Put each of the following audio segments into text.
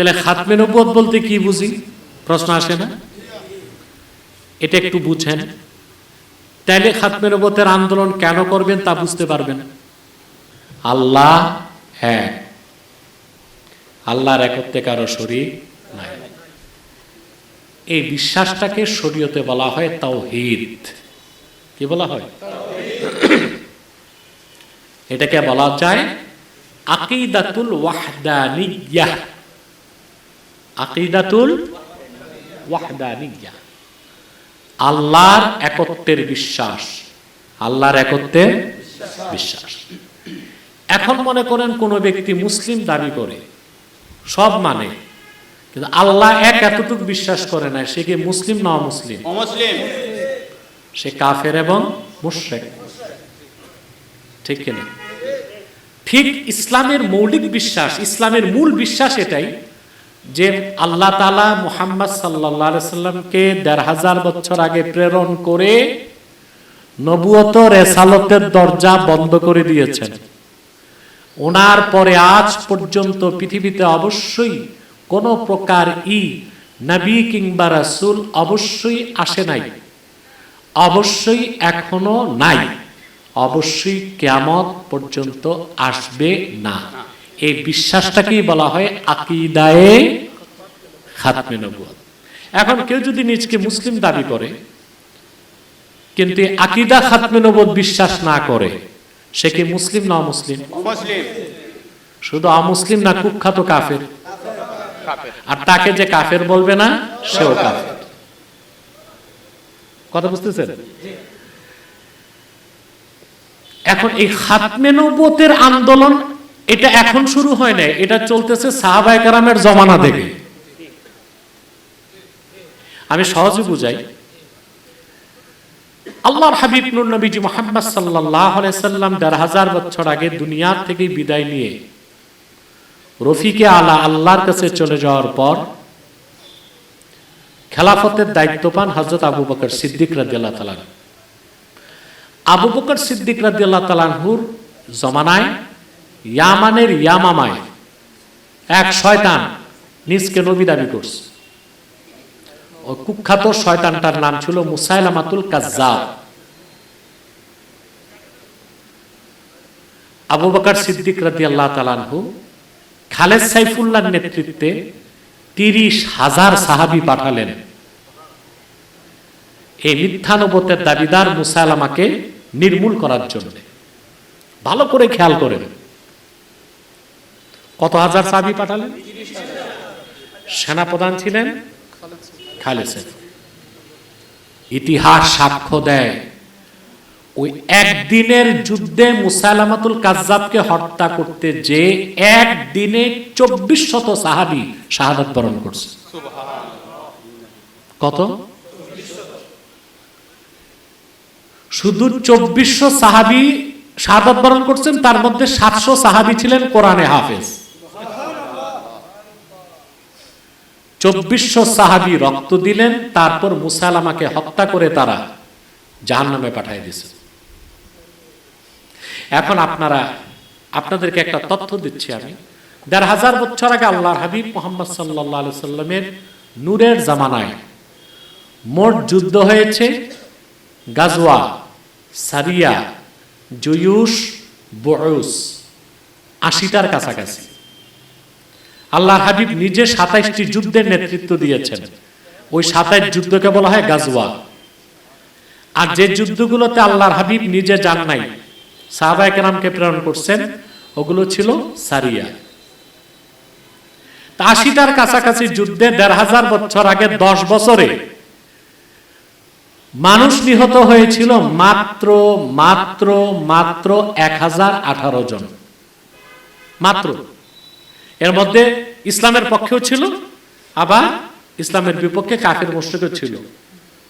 তাহলে খাতমে নবুয়ত বলতে কি বুঝি? প্রশ্ন আসে না? এটা একটু বুঝেন। তাইলে খাতমে নবুয়তের আন্দোলন কেন করবেন তা বুঝতে পারবেন? আল্লাহ এক আল্লাহর একত্রে কারও শরীর নাই। এই বিশ্বাসটাকে শরীয়তে বলা হয় তাওহীদ। কি বলা হয়? এটাকে বলা যায় আকিদাতুল ওয়াহদানিয়াহ আকিদাতুল ওয়াহদানিয়াহ আল্লাহর একত্বের বিশ্বাস। আল্লাহর একত্বের বিশ্বাস। এখন মনে করেন কোন ব্যক্তি মুসলিম দাবি করে সব মানে কিন্তু আল্লাহ এক এতটুকু বিশ্বাস করে না সে কি মুসলিম না মুসলিম অমুসলিম। সে কাফের এবং মুশরিক। ঠিক কিনা ঠিক ইসলামের মৌলিক বিশ্বাস ইসলামের মূল বিশ্বাস এটাই যে আল্লাহ তালা মুহাম্মদ সাল্লাহ সাল্লামকে দেড় হাজার বছর আগে প্রেরণ করে নবুয়ত রেসালতের দরজা বন্ধ করে দিয়েছেন। ওনার পরে আজ পর্যন্ত পৃথিবীতে অবশ্যই কোন প্রকার ই, নবী কিংবা রাসূল অবশ্যই আসে নাই। অবশ্যই এখনও নাই। অবশ্যই কেয়ামত পর্যন্ত আসবে না। এই বিশ্বাসটাকেই বলা হয় আকিদায়ে খাতমে নবুয়ত। এখন কেউ যদি নিজকে মুসলিম দাবি করে কিন্তু আকিদা খাতমে নবুয়ত বিশ্বাস না করে সে কি মুসলিম না মুসলিম। শুধু অমুসলিম না কুখ্যাত কাফের? কাফের। আর তাকে যে কাফের বলবে না সেও কাফের। কথা বুঝতেছেন? এখন এই খাতমে নবুয়তের আন্দোলন এটা এখন শুরু হয় নাই এটা চলতেছে সাহাবায়ে কেরামের জমানা থেকে। আমি সহজে বুঝাই। আল্লাহর হাবিব নূর নবীজি মোহাম্মদ আলাইহি সাল্লাম দেড় হাজার বছর আগে দুনিয়ার থেকে বিদায় নিয়ে রফিকে আলা আল্লাহর কাছে চলে যাওয়ার পর খেলাফতের দায়িত্ব পান হজরত আবু বকর সিদ্দিক রাদিয়াল্লাহু তাআলা আবু বকর সিদ্দিক রাদিয়াল্লাহু তাআলাহুর জমানায় ইয়ামানের ইয়ামামায় এক শয়তান নিজকে নবী দাবি করছে। ওই কুখ্যাত শয়তানটার নাম ছিল মুসাইলামাতুল কাজ্জাব। আবু বকর সিদ্দিক রাদিয়াল্লাহু তাআলাহু খালেদ সাইফুল্লাহর নেতৃত্বে তিরিশ হাজার সাহাবি পাঠালেন। এই মিথ্যানবতের দাবিদার মুসাইলামাকে নির্মূল করার জন্য। ভালো করে খেয়াল করেন। কত হাজার সাহাবি পাঠালেন? সেনাপ্রধান ছিলেন খালেদ ইতিহাস সাক্ষ্য দেয়, ওই একদিনের যুদ্ধে মুসালামাতুল কাজ্জাবকে হত্যা করতে যে একদিনে চব্বিশ শত সাহাবি শাহাদাত বরণ করছে। কত? শুধু চব্বিশশো সাহাবি শাহাদাত বরণ করছেন, তার মধ্যে সাতশো সাহাবি ছিলেন কোরআনে হাফেজ। চব্বিশশো সাহাবি রক্ত দিলেন, তারপর মুসালামাকে হত্যা করে তারা জাহান নামে পাঠিয়ে দিছে এখন আপনারা, আপনাদেরকে একটা তথ্য দিচ্ছি আমি। দেড় হাজার বছর আগে আল্লাহর হাবিব মোহাম্মদ সাল্লাহ সাল্লামের নূরের জামানায় মোট যুদ্ধ হয়েছে গাজওয়া, সারিয়া জয়ুস বয়ুস আশিটার কাছাকাছি। আল্লাহর হাবিব নিজে সাতাইশটি যুদ্ধের নেতৃত্ব দিয়েছেন। ওই সাতাইশ যুদ্ধকে বলা হয় গাজওয়া। আর যে যুদ্ধগুলোতে আল্লাহর হাবিব নিজে যান নাই, সাহাবায়ে কেরামকে প্রেরণ করছেন, ওগুলো ছিল সারিয়া। তা আশিটার কাছাকাছি যুদ্ধে দেড় হাজার বছর আগে দশ বছরে মানুষ নিহত হয়েছিল মাত্র মাত্র মাত্র এক হাজার আঠারো জন। মাত্র। এর মধ্যে ইসলামের পক্ষেও ছিল, আবার ইসলামের বিপক্ষে কাফের মুশ্রিকও ছিল।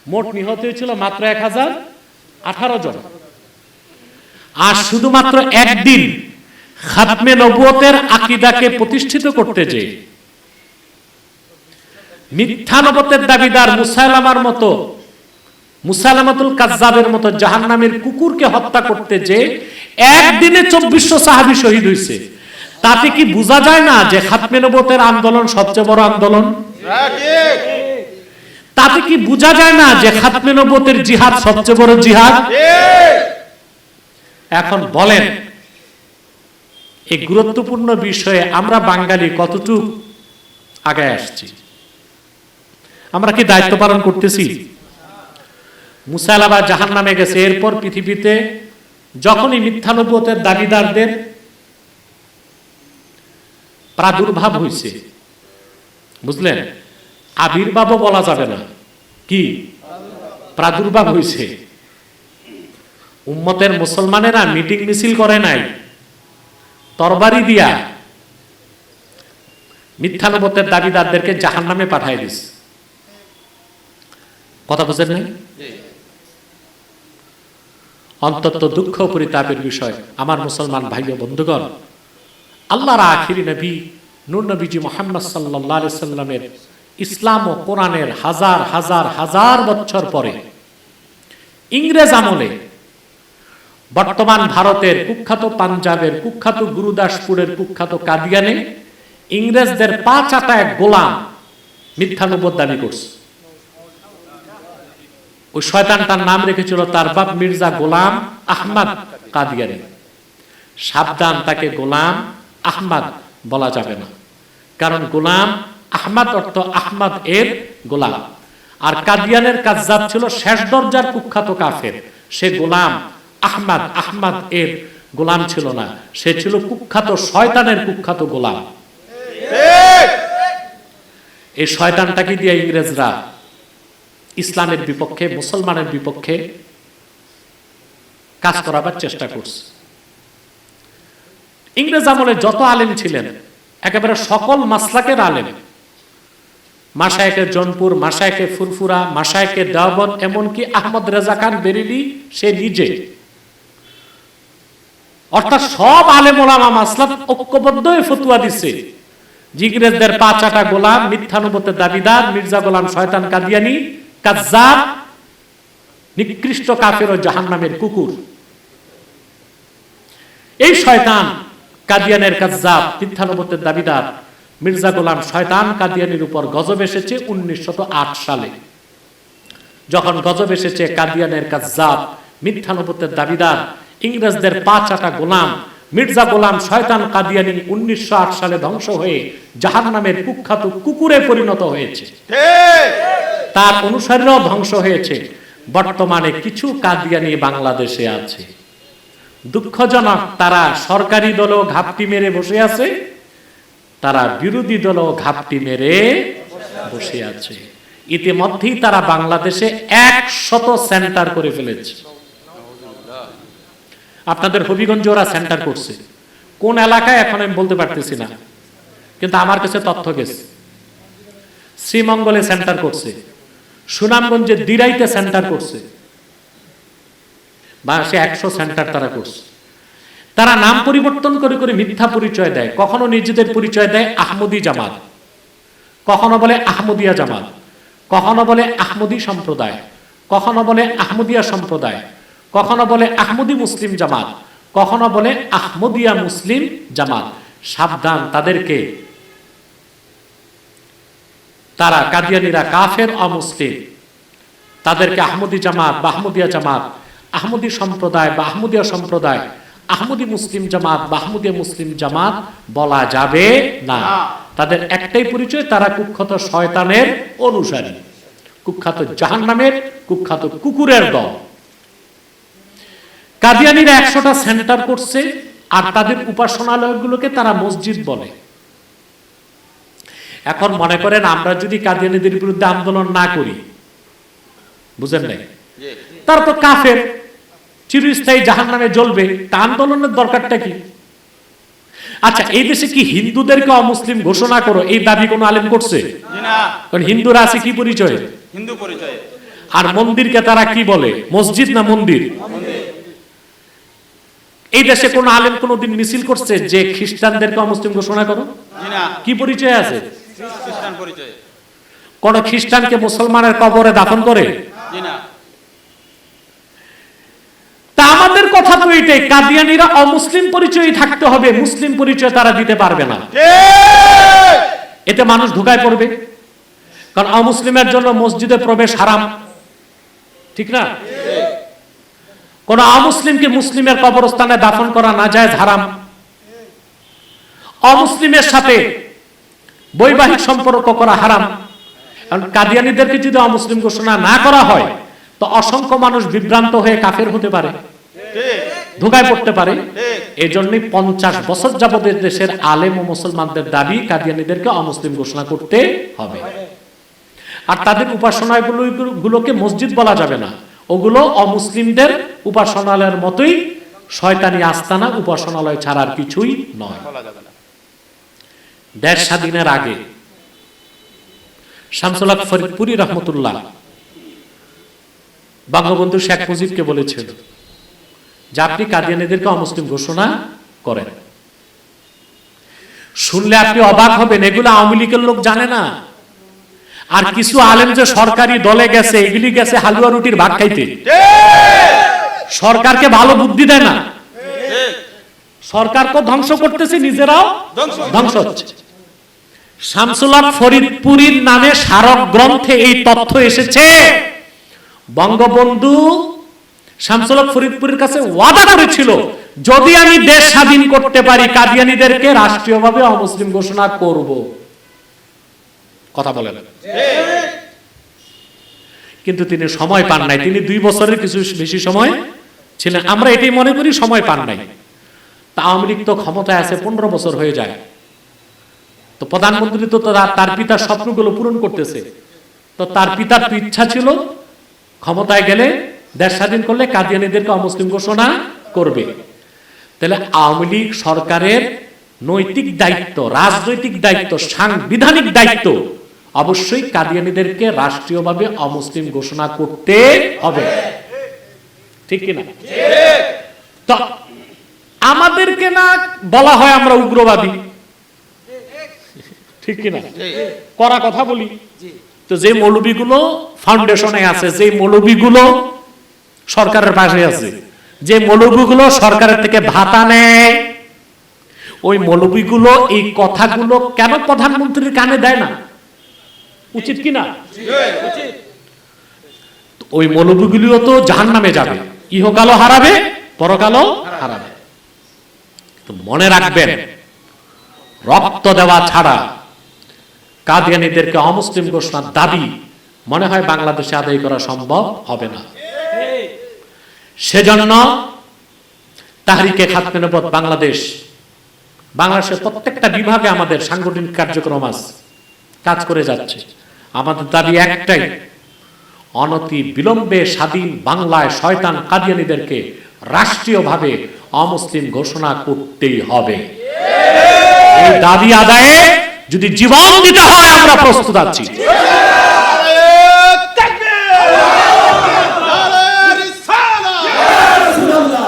মোট নিহত হয়েছিল মাত্র এক হাজার আঠারো জন। আর শুধুমাত্র একদিন খাতমে নবুয়তের আকিদাকে প্রতিষ্ঠিত করতে যে, মিথ্যা নবতের দাবিদার মুসাইলামার মতো, মুসাইলামাতুল কাজ্জাবের মতো জাহান্নামের কুকুরকে হত্যা করতে যে, একদিনে চব্বিশশো সাহাবি শহীদ হয়েছে তাতে কি বোঝা যায় না যে খাতমে নবতের আন্দোলন সবচেয়ে বড় আন্দোলন? তাতে কি বোঝা যায় না যে খাতমে নবতের জিহাদ সবচেয়ে বড় জিহাদ? এখন বলেন, এই গুরুত্বপূর্ণ বিষয়ে আমরা বাঙালি কতটুক আগে আসছি? আমরা কি দায়িত্ব পালন করতেছি? মুসাইলাবা জাহান নামে গেছে, এরপর পৃথিবীতে যখনই মিথ্যানুব্বতের দাবিদারদের প্রাদুর্ভাব হয়েছে বুঝলেন? আবির্ভাবও বলা যাবে না। কি? প্রাদুর্ভাব হয়েছে উম্মতের মুসলমানেরা মিটিং মিছিল করে নাই। তরবারি দিয়া মিথ্যানুবতের দাবিদারদেরকে জাহান নামে পাঠাই দিস। কথা বুঝেন নাই? অন্তত দুঃখ পরিতাপের বিষয়। আমার মুসলমান ভাই বন্ধুগণ আল্লাহর আখিরি নবী, নূর নবীজি মোহাম্মদ সাল্লাহ সাল্লামের ইসলাম ও কোরআনের হাজার হাজার হাজার বছর পরে ইংরেজ আমলে বর্তমান ভারতের কুখ্যাত পাঞ্জাবের কুখ্যাত গুরুদাসপুরের কুখ্যাত কাদিয়ানে ইংরেজদের পাঁচ আটা এক গোলাম মিথ্যানুবোধ দাবি করছে। ওই শয়তানটার নাম রেখেছিল তার বাপ মির্জা গোলাম আহমদ কাদিয়ানি। সাবধান, তাকে গোলাম আহমদ বলা যাবে না। কারণ গোলাম আহমদ অর্থ আহমদ এর গোলাম। আর কাদিয়ানের কাজ্জাব ছিল শেষ দরজার কুখ্যাত কাফের। সে গোলাম আহমদ আহমদ এর গোলাম ছিল না। সে ছিল কুখ্যাত শয়তানের কুখ্যাত গোলাম। এই শয়তানটাকে দিয়ে ইংরেজরা ইসলামের বিপক্ষে, মুসলমানের বিপক্ষে কাজ করাবার চেষ্টা করছে? ইংরেজ আমলে যত আলেম ছিলেন, একেবারে সকল মাসলাকের আলেম। মাসায়কের জনপুর মাসায়কে ফুরফুরা মাসায়কে এমনকি আহমদ রেজা খান বেরিলি, সে নিজে। অর্থাৎ সব ঐক্যবদ্ধ ফতুয়া জিগরেজদের পাঁচ আটা গোলাম মিথ্যানুবতের দাবিদার, মির্জা গোলাম শয়তান কাদিয়ানি, কাজ্জাব, নিকৃষ্ট কাফের ও কুকুর। এই শয়তান কাদিয়ানের কাজ্জাব মিথ্যানুবতের দাবিদার। মির্জা গোলাম শয়তান কাদিয়ানির উপর গজব এসেছে উনিশশত সালে। যখন গজব এসেছে কাদিয়ানের কাজ্জাব মিথ্যানুবতের দাবিদার, ইংরেজদের পাঁচ আটা গোলাম, মির্জা গোলাম শয়তান কাদিয়ানি উনিশশো সালে ধ্বংস হয়ে জাহান নামের কুখ্যাত কুকুরে পরিণত হয়েছে। তার অনুসারীরাও ধ্বংস হয়েছে। বর্তমানে কিছু কাদিয়ানি বাংলাদেশে আছে। দুঃখজনক তারা সরকারি দলও ঘাপটি মেরে বসে আছে, তারা বিরোধী দলও ঘাপটি মেরে বসে আছে। ইতিমধ্যেই তারা বাংলাদেশে একশত সেন্টার করে ফেলেছে। আপনাদের হবিগঞ্জ ওরা সেন্টার করছে। কোন এলাকায় এখন আমি বলতে পারতেছি না, কিন্তু আমার কাছে তথ্য গেছে। শ্রীমঙ্গলে সেন্টার করছে, সুনামগঞ্জে দিরাইতে সেন্টার করছে। বা সে একশো সেন্টার তারা করছে। তারা নাম পরিবর্তন করে করে মিথ্যা পরিচয় দেয়। কখনো নিজেদের পরিচয় দেয় আহমদি জামাত। কখনো বলে আহমদিয়া জামাত। কখনো বলে আহমদি সম্প্রদায়। কখনো বলে আহমদিয়া সম্প্রদায়। কখনো বলে আহমদি মুসলিম জামাত। কখনো বলে আহমদিয়া মুসলিম জামাত। সাবধান, তাদেরকে তারা কাদিয়ানিরা কাফের, অমুসলিম। তাদেরকে আহমদি জামাত বা আহমদিয়া জামাত আহমদি সম্প্রদায় বা আহমদিয়া সম্প্রদায় আহমদি মুসলিম জামাত বা আহমদিয়া মুসলিম জামাত বলা যাবে না। তাদের একটাই পরিচয় তারা কুখ্যাত শয়তানের অনুসারী। কুখ্যাত জাহান্নামের কুখ্যাত কুকুরের দল। কাদিয়ানিরা একশোটা সেন্টার করছে আর তাদের উপাসনালয়গুলোকে তারা মসজিদ বলে। এখন মনে করেন আমরা যদি কাদিয়ানিদের বিরুদ্ধে আন্দোলন না করি বুঝেন নাই? তার তো কাফের। চিরস্থায়ী জাহান নামে জ্বলবে তা আন্দোলনের দরকারটা কি? আচ্ছা এই দেশে কি হিন্দুদেরকে অমুসলিম ঘোষণা করো? এই দাবি কোনো আলেম করছে? কারণ হিন্দুরা আছে কি পরিচয়? হিন্দু পরিচয়। আর মন্দিরকে তারা কি বলে? মসজিদ না মন্দির? এই দেশে কোন আলেম কোনোদিন মিছিল করছে যে খ্রিস্টানদেরকে অমুসলিম ঘোষণা করো? কি পরিচয় আছে? কোন খ্রিস্টানকে মুসলমানের কবরে দাফন করে? না আমাদের কথা তো এটাই কাদিয়ানিরা অমুসলিম পরিচয় থাকতে হবে মুসলিম পরিচয় তারা দিতে পারবে না। এতে মানুষ ঢুকায় পড়বে। কারণ অমুসলিমের জন্য মসজিদে প্রবেশ হারাম। ঠিক না? কোন অমুসলিমকে মুসলিমের কবরস্থানে দাফন করা না যায় হারাম। অমুসলিমের সাথে বৈবাহিক সম্পর্ক করা হারাম। কারণ কাদিয়ানিদেরকে যদি অমুসলিম ঘোষণা না করা হয় তো অসংখ্য মানুষ বিভ্রান্ত হয়ে কাফের হতে পারে। ধোকায় পড়তে পারে। এই পঞ্চাশ বছর যাবত এ দেশের আলেম ও মুসলমানদের দাবি, কাদিয়ানিদেরকে অমুসলিম ঘোষণা করতে হবে। আর তাদের উপাসনায় গুলোকে মসজিদ বলা যাবে না। ওগুলো অমুসলিমদের উপাসনালয়ের মতোই শয়তানি আস্তানা, উপাসনালয় ছাড়ার কিছুই নয়। দেশ স্বাধীনের আগে শামসুল হক ফরিদপুরি রহমতুল্লাহ বঙ্গবন্ধু শেখ মুজিবকে বলেছিল যে আপনি কাদিয়ানিদেরকে অমুসলিম ঘোষণা করেন। শুনলে আপনি অবাক হবেন, এগুলো আওয়ামী লীগের লোক জানে না। আর কিছু আলেম যে সরকারি দলে গেছে, এগুলি গেছে হালুয়া রুটির ভাত খাইতে। সরকারকে ভালো বুদ্ধি দেয় না। ঠিক সরকারকে ধ্বংস করতেছে, নিজেরাও ধ্বংস। হচ্ছে। শামসুল্লাহ ফরিদপুরীর নামে স্মারক গ্রন্থে এই তথ্য এসেছে। বঙ্গবন্ধু ফরিদপুরের কাছে ওয়াদা করেছিল, যদি আমি দেশ স্বাধীন করতে পারি, কাদিয়ানিদেরকে রাষ্ট্রীয়ভাবে অমুসলিম ঘোষণা করব। কথা বলেন। কিন্তু তিনি সময় পান নাই। তিনি দুই বছরের কিছু বেশি সময় ছিলেন। আমরা এটাই মনে করি, সময় পান নাই। তা আওয়ামী লীগ তো ক্ষমতায় আছে, পনেরো বছর হয়ে যায়। তো প্রধানমন্ত্রী তো তার- তার পিতার স্বপ্নগুলো পূরণ করতেছে। তো তার পিতার ইচ্ছা ছিল, ক্ষমতায় গেলে দেশ স্বাধীন করলে কাদিয়ানিদেরকে অমুসলিম ঘোষণা করবে। তাহলে আওয়ামী লীগ সরকারের নৈতিক দায়িত্ব, রাজনৈতিক দায়িত্ব, সাংবিধানিক দায়িত্ব অবশ্যই কাদিয়ানিদেরকে রাষ্ট্রীয়ভাবে অমুসলিম ঘোষণা করতে হবে। ঠিক কিনা? তো আমাদেরকে না বলা হয় আমরা উগ্রবাদী? ঠিক কিনা? করা কথা বলি। তো যে মৌলবীগুলো ফাউন্ডেশনে আছে, যে মৌলবীগুলো সরকারের পাশে আছে। যে মৌলবীগুলো সরকারের থেকে ভাতা নেয়, ওই মৌলবীগুলো এই কথাগুলো কেন প্রধানমন্ত্রীর কানে দেয় না? উচিত কি না? ওই মৌলবীগুলিও তো জাহান নামে যাবে। ইহকালও হারাবে, পরকালও হারাবে। মনে রাখবেন, রক্ত দেওয়া ছাড়া কাদিয়ানিদেরকে অমুসলিম ঘোষণার দাবি মনে হয় বাংলাদেশে আদায় করা সম্ভব হবে না। সেজন্য তাহরিকে খাতমে নবত বাংলাদেশ। বাংলাদেশের প্রত্যেকটা বিভাগে আমাদের সাংগঠনিক কার্যক্রম আছে কাজ করে যাচ্ছে। আমাদের দাবি একটাই, অনতি বিলম্বে স্বাধীন বাংলায় শয়তান কাদিয়ানিদেরকে রাষ্ট্রীয়ভাবে অমুসলিম ঘোষণা করতেই হবে। এই দাবি আদায়ে যদি জীবন দিতে হয়, আমরা প্রস্তুত আছি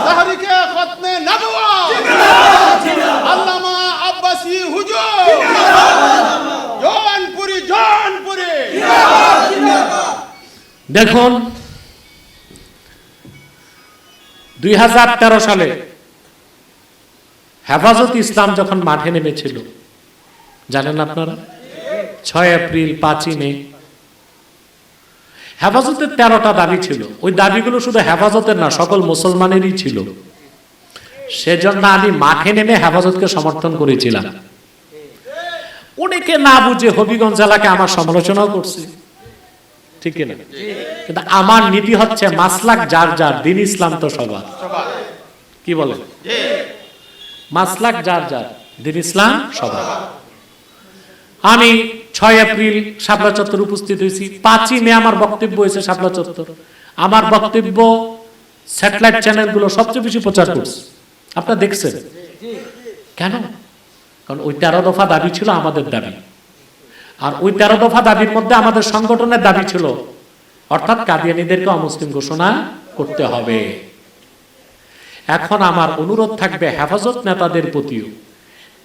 তাহরিকে খতমে নবুয়ত আল্লামা আব্বাসী হুজুর জোনপুরি জোনপুরি দেখুন, দুই হাজার তেরো সালে হেফাজত ইসলাম যখন মাঠে নেমেছিল, জানেন আপনারা? ছয় এপ্রিল পাঁচই মে। হেফাজতের তেরোটা দাবি ছিল। ওই দাবিগুলো শুধু হেফাজতের না, সকল মুসলমানেরই ছিল। সেজন্য আমি মাঠে নেমে হেফাজতকে সমর্থন করেছিলাম। অনেকে না বুঝে হবিগঞ্জ এলাকায় আমার সমালোচনাও করছে। ঠিক না? কিন্তু আমার নীতি হচ্ছে মাসলাক যার যার দিন ইসলাম তো সবার। কি বলে? মাসলাক যার যার দিন ইসলাম সবার। আমি ছয় এপ্রিল শাপলা চত্বর উপস্থিত হয়েছি। পাঁচই মে আমার বক্তব্য হয়েছে শাপলা চত্বর। আমার বক্তব্য স্যাটেলাইট চ্যানেলগুলো সবচেয়ে বেশি প্রচার করছে। আপনারা দেখছেন? কেন? কারণ ওই তেরো দফা দাবি ছিল আমাদের দাবি। আর ওই তেরো দফা দাবির মধ্যে আমাদের সংগঠনের দাবি ছিল, অর্থাৎ কাদিয়ানিদেরকে অমুসলিম ঘোষণা করতে হবে। এখন আমার অনুরোধ থাকবে হেফাজত নেতাদের প্রতিও,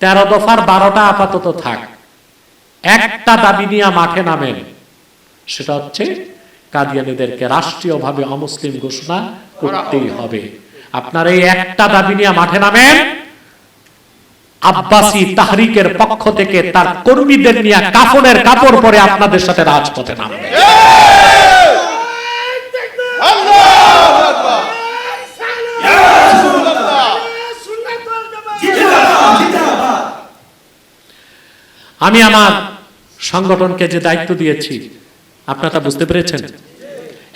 তেরো দফার বারোটা আপাতত থাক। একটা দাবি নিয়ে মাঠে নামেন, সেটা হচ্ছে কাদিয়ানিদেরকে রাষ্ট্রীয়ভাবে অমুসলিম ঘোষণা করতেই হবে। আপনার এই একটা দাবি নিয়ে মাঠে নামেন আব্বাসী তাহরিকের পক্ষ থেকে তার কর্মীদের নিয়ে কাপড়ের কাপড় পরে আপনাদের সাথে রাজপথে নামবে। আমি আমার সংগঠনকে যে দায়িত্ব দিয়েছি, আপনারা বুঝতে পেরেছেন?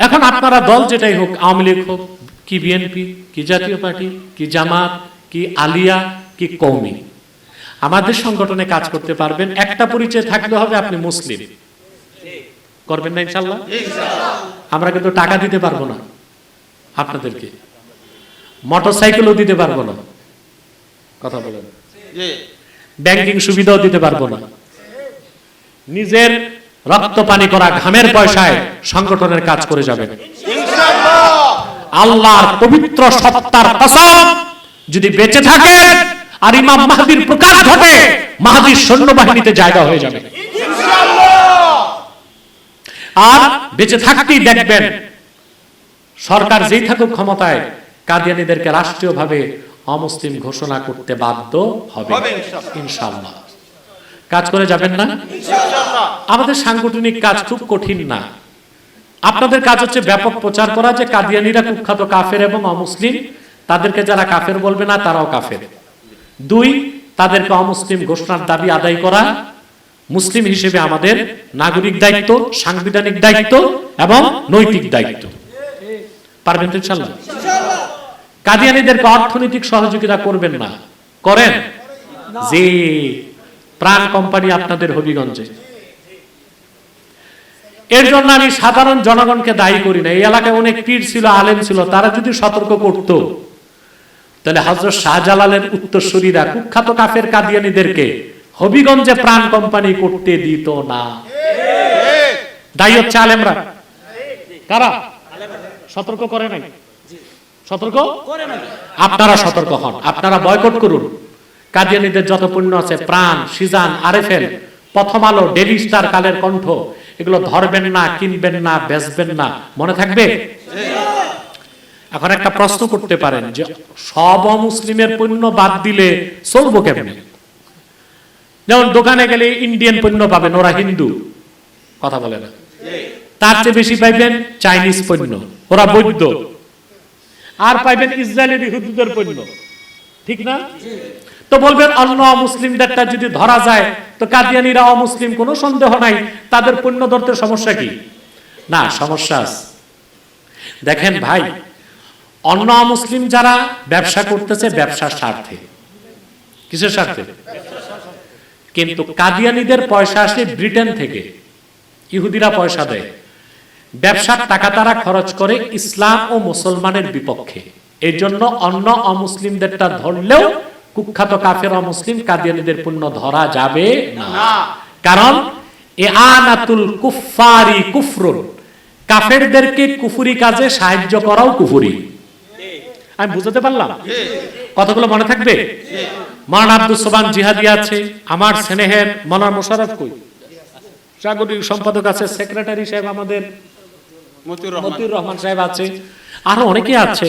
এখন আপনারা দল যেটাই হোক, আওয়ামী লীগ হোক, কি বিএনপি, কি জাতীয় পার্টি, কি জামাত, কি আলিয়া, কি কৌমি আমাদের সংগঠনে কাজ করতে পারবেন। একটা পরিচয় থাকলে হবে আপনি মুসলিম। করবেন না ইনশাল্লাহ আমরা কিন্তু টাকা দিতে পারব না আপনাদেরকে। মোটর সাইকেলও দিতে পারব না। কথা বলেন। ব্যাংকিং সুবিধাও দিতে পারব না। নিজের রক্ত পানি করা ঘামের পয়সায় সংগঠনের কাজ করে যাবেন। আল্লাহর পবিত্র সত্তার কসম যদি বেঁচে থাকেন আর ইমাম মাহদির প্রকাশ ঘটে মাহদির সৈন্যবাহিনীতে জায়গা হয়ে যাবে। আর বেঁচে থাকতেই দেখবেন সরকার যেই থাকুক ক্ষমতায় কাদিয়ানিদেরকে রাষ্ট্রীয়ভাবে অমুসলিম ঘোষণা করতে বাধ্য হবে। ইনশাআল্লাহ। কাজ করে যাবেন না? আমাদের সাংগঠনিক কাজ খুব কঠিন না। আপনাদের কাজ হচ্ছে ব্যাপক প্রচার করা যে কাদিয়ানিরা কুখ্যাত কাফের এবং অমুসলিম তাদেরকে যারা কাফের বলবে না তারাও কাফের। দুই, তাদেরকে অমুসলিম ঘোষণার দাবি আদায় করা, মুসলিম হিসেবে আমাদের নাগরিক দায়িত্ব, সাংবিধানিক দায়িত্ব এবং নৈতিক দায়িত্ব। পারবেন কাদিয়ানিদেরকে অর্থনৈতিক সহযোগিতা করবেন না। করেন? যে প্রাণ কোম্পানি আপনাদের হবিগঞ্জে। এর জন্য আমি সাধারণ জনগণকে দায়ী করি না। এই এলাকায় অনেক পীর ছিল, আলেম ছিল, তারা যদি সতর্ক করত তাহলে হজরত শাহজালালের উত্তরসূরিরা কুখ্যাত কাফের কাদিয়ানিদেরকে হবিগঞ্জে প্রাণ কোম্পানি করতে দিত না। দায়ী হচ্ছে আলেমরা। কারা? সতর্ক করে নাই? সতর্ক? আপনারা সতর্ক হন। আপনারা বয়কট করুন। কাদিয়ানিদের যত পুণ্য আছে, প্রাণ, সিজান আরেফেল প্রথম আলো, ডেলি স্টার, কালের কণ্ঠ, এগুলো ধরবেন না, কিনবেন না, বেচবেন না। মনে থাকবে? এখন একটা প্রশ্ন করতে পারেন যে সব মুসলিমের পণ্য বাদ দিলে চলবো কেমনে? যেমন দোকানে গেলে ইন্ডিয়ান পণ্য পাবেন, ওরা হিন্দু। কথা বলে না। তার চেয়ে বেশি পাইবেন চাইনিজ পণ্য, ওরা বৈদ্য আর পাইবেন ইসরায়েলের ইহুদিদের পণ্য। ঠিক না? তো বলবেন অন্য অমুসলিমদেরটা যদি ধরা যায়, তো কাদিয়ানিরা অমুসলিম, কোনো সন্দেহ নাই। তাদের পণ্য ধরতে সমস্যা কি? না, সমস্যা দেখেন ভাই অন্য মুসলিম যারা ব্যবসা করতেছে ব্যবসার স্বার্থে। কিসের স্বার্থে? কিন্তু কাদিয়ানিদের পয়সা আসে ব্রিটেন থেকে। ইহুদিরা পয়সা দেয়। ব্যবসার টাকা তারা খরচ করে ইসলাম ও মুসলমানের বিপক্ষে। এই জন্য অন্য অমুসলিমদেরটা ধরলেও কুখ্যাত কাফের অমুসলিম কাদিয়ানিদের পুণ্য ধরা যাবে না। কারণ এ আনাতুল কুফারি কুফরুন। কাফেরদেরকে কুফুরি কাজে সাহায্য করাও কুফুরি। আমি বুঝাতে পারলাম। কতগুলো মনে থাকবে? মারান আব্দুল সোবান জিহাদি আছে আমার স্নেহের মনার মোশারফ কই? সাগরিক সম্পাদক আছে সেক্রেটারি সাহেব আমাদের মতিউর রহমান। সাহেব আছে। আরও অনেকে আছে।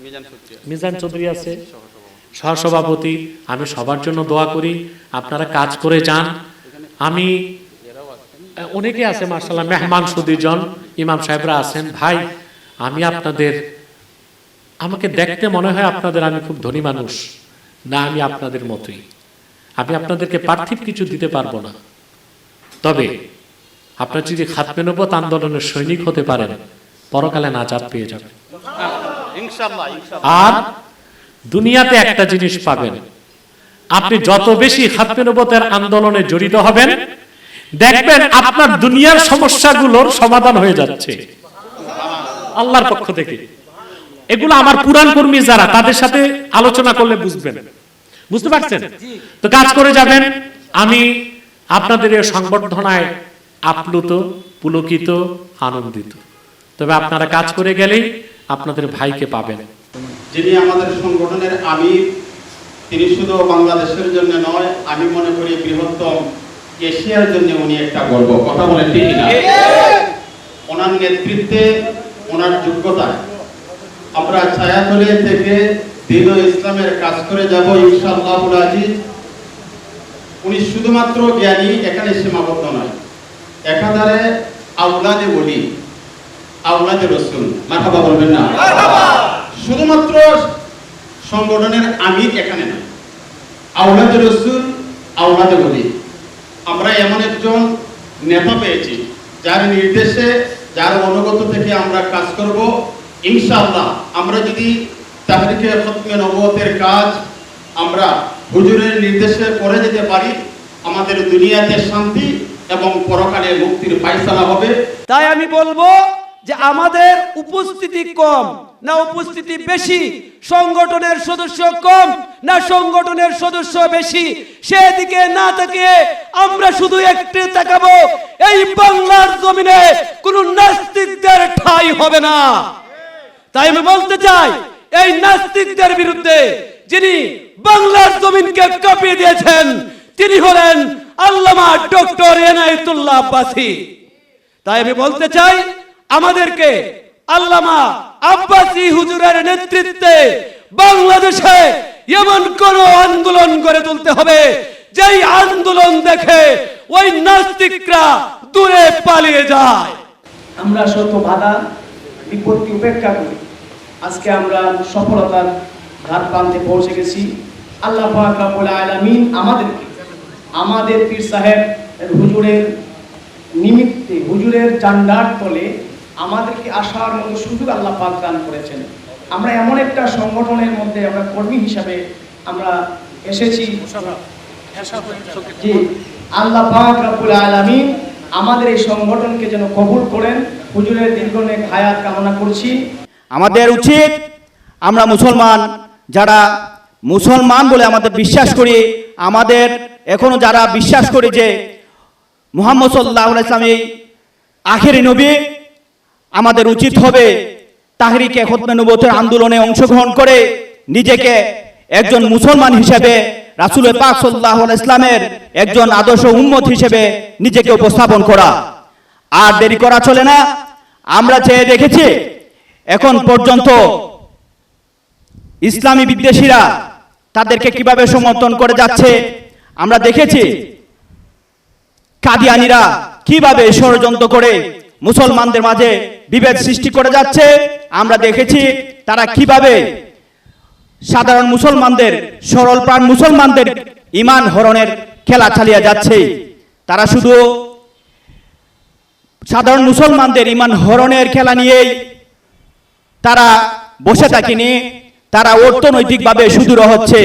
মিজান মিজান চৌধুরী আছে। সহসভাপতি। আমি সবার জন্য দোয়া করি। আপনারা কাজ করে যান। আমি অনেকে আছে মার্শাল্লাহ মেহমান সুদীজন ইমাম সাহেবরা আছেন। ভাই আমি আপনাদের আমাকে দেখতে মনে হয় আপনাদের আমি খুব ধনী মানুষ। না আমি আপনাদের মতোই। আমি আপনাদেরকে পার্থিব কিছু দিতে পারব না। তবে আপনার যদি খাতমে নবত আন্দোলনের সৈনিক হতে পারেন পরকালে নাজাত পেয়ে যাবেন। ইনশাআল্লাহ আর দুনিয়াতে একটা জিনিস পাবেন। আপনি যত বেশি খাতমে নবতের আন্দোলনে জড়িত হবেন দেখবেন আপনার দুনিয়ার সমস্যাগুলোর সমাধান হয়ে যাচ্ছে। আল্লাহর পক্ষ থেকে। এগুলো আমার পুরাণ কর্মী যারা তাদের সাথে আলোচনা করলে বুঝবেন। বুঝতে পারছেন? তো কাজ করে যাবেন। আমি আপনাদের এই সংবর্ধনায় আপ্লুত পুলকিত আনন্দিত। তবে আপনারা কাজ করে গেলেই আপনাদের ভাইকে পাবেন। যিনি আমাদের সংগঠনের আমির তিনি শুধু বাংলাদেশের জন্য নয় আমি মনে করি বৃহত্তম এশিয়ার জন্য উনি একটা গর্ব। কথা বলেন ঠিক না ওনার নেতৃত্বে ওনার যোগ্যতায় আমরা ছায়াতলে থেকে দিন ইসলামের কাজ করে যাব ইনশাআল্লাহ আজিজ। উনি শুধুমাত্র জ্ঞানী এখানে সীমাবদ্ধ নয়। একাধারে আউলাদে বলি আউলাদে রসুল। মাথাবা বলবেন না? শুধুমাত্র সংগঠনের আমির এখানে নয়। আউলাদে রসুল আউলাদে বলি আমরা এমন একজন নেতা পেয়েছি যার নির্দেশে যার অনুগত থেকে আমরা কাজ করব ইনশাআল্লাহ। আমরা যদি তাহরিকে খতমে নবতের কাজ আমরা হুজুরের নির্দেশে করে যেতে পারি, আমাদের দুনিয়াতে শান্তি এবং পরকালে মুক্তির ফাইসালা হবে। তাই আমি বলব যে আমাদের উপস্থিতি কম, না উপস্থিতি বেশি, সংগঠনের সদস্য কম, না সংগঠনের সদস্য বেশি। সেদিকে না তাকিয়ে আমরা শুধু একটু তাকাবো, এই বাংলার জমিনে কোন নাস্তিকদের ঠাই হবে না। তাই আমি বলতে চাই, এই নাস্তিকদের বিরুদ্ধে যিনি বাংলার জমিনকে কাঁপিয়ে দিয়েছেন, তিনি হলেন আল্লামা ডক্টর এনায়েতুল্লাহ আব্বাসী। তাই আমি বলতে চাই, আমাদেরকে আল্লামা আব্বাসী হুজুরের নেতৃত্বে বাংলাদেশে এমন কোন আন্দোলন গড়ে তুলতে হবে, যেই আন্দোলন দেখে ওই নাস্তিকরা দূরে পালিয়ে যায়। আমরা শত বাধা, বিপত্তি উপেক্ষা করি। আজকে আমরা সফলতার ধার প্রান্তে পৌঁছে গেছি। আল্লাহ পাক রব্বুল আলামিন আমাদেরকে, আমাদের পীর সাহেব হুজুরের নিমিত্তে, হুজুরের জান্ডার তলে আমাদেরকে আসার মতো সুযোগ আল্লাহ পাক দান করেছেন। আমরা এমন একটা সংগঠনের মধ্যে আমরা কর্মী হিসাবে আমরা এসেছি। আল্লাহ পাক রব্বুল আলামিন আমাদের এই সংগঠনকে যেন কবুল করেন। হুজুরের দীর্ঘনেক হায়াত কামনা করছি। আমাদের উচিত আমরা মুসলমান যারা মুসলমান বলে আমাদের বিশ্বাস করি, আমাদের এখনও যারা বিশ্বাস করি যে মুহাম্মদ সাল্লাহ ইসলামী আখেরি নবী, আমাদের উচিত হবে তাহরিকে খতমে নবতের আন্দোলনে অংশগ্রহণ করে নিজেকে একজন মুসলমান হিসেবে, রাসুল পাক সাল্লাহ ইসলামের একজন আদর্শ উম্মত হিসেবে নিজেকে উপস্থাপন করা। আর দেরি করা চলে না। আমরা চেয়ে দেখেছি এখন পর্যন্ত ইসলামী বিদ্বেষীরা তাদেরকে কীভাবে সমর্থন করে যাচ্ছে? আমরা দেখেছি কাদিয়ানিরা কীভাবে ষড়যন্ত্র করে মুসলমানদের মাঝে বিভেদ সৃষ্টি করে যাচ্ছে? আমরা দেখেছি তারা কীভাবে সাধারণ মুসলমানদের সরল প্রাণ মুসলমানদের ইমান হরণের খেলা চালিয়ে যাচ্ছে। তারা শুধু সাধারণ মুসলমানদের ইমান হরণের খেলা নিয়েই তারা বসে থাকেনি। তারা অর্থনৈতিকভাবে সুদূর হচ্ছে।